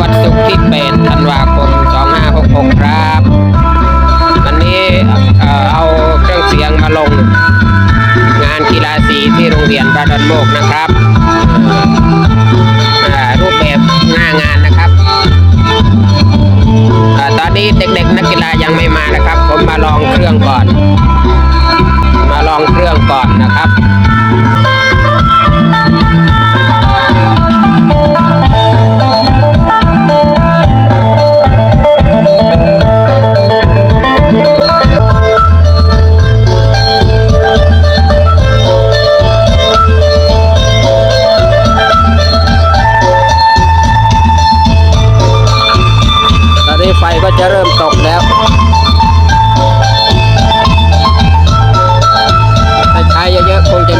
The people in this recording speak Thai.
วันศุกร์ที่8ธันวาคม 2566 ครับ วันนี้เอาเครื่องเสียงมาลง งานกีฬาสีที่โรงเรียนบ้าดอนโมกนะครับรูปแบบหน้างานนะครับ ตอนนี้เด็กๆ นักกีฬายังไม่มานะครับ ผมมาลองเครื่องก่อน มาลองเครื่องก่อนนะครับ ไปก็จะเริ่มตกแล้วถ้าใช้เยอะๆคงจะ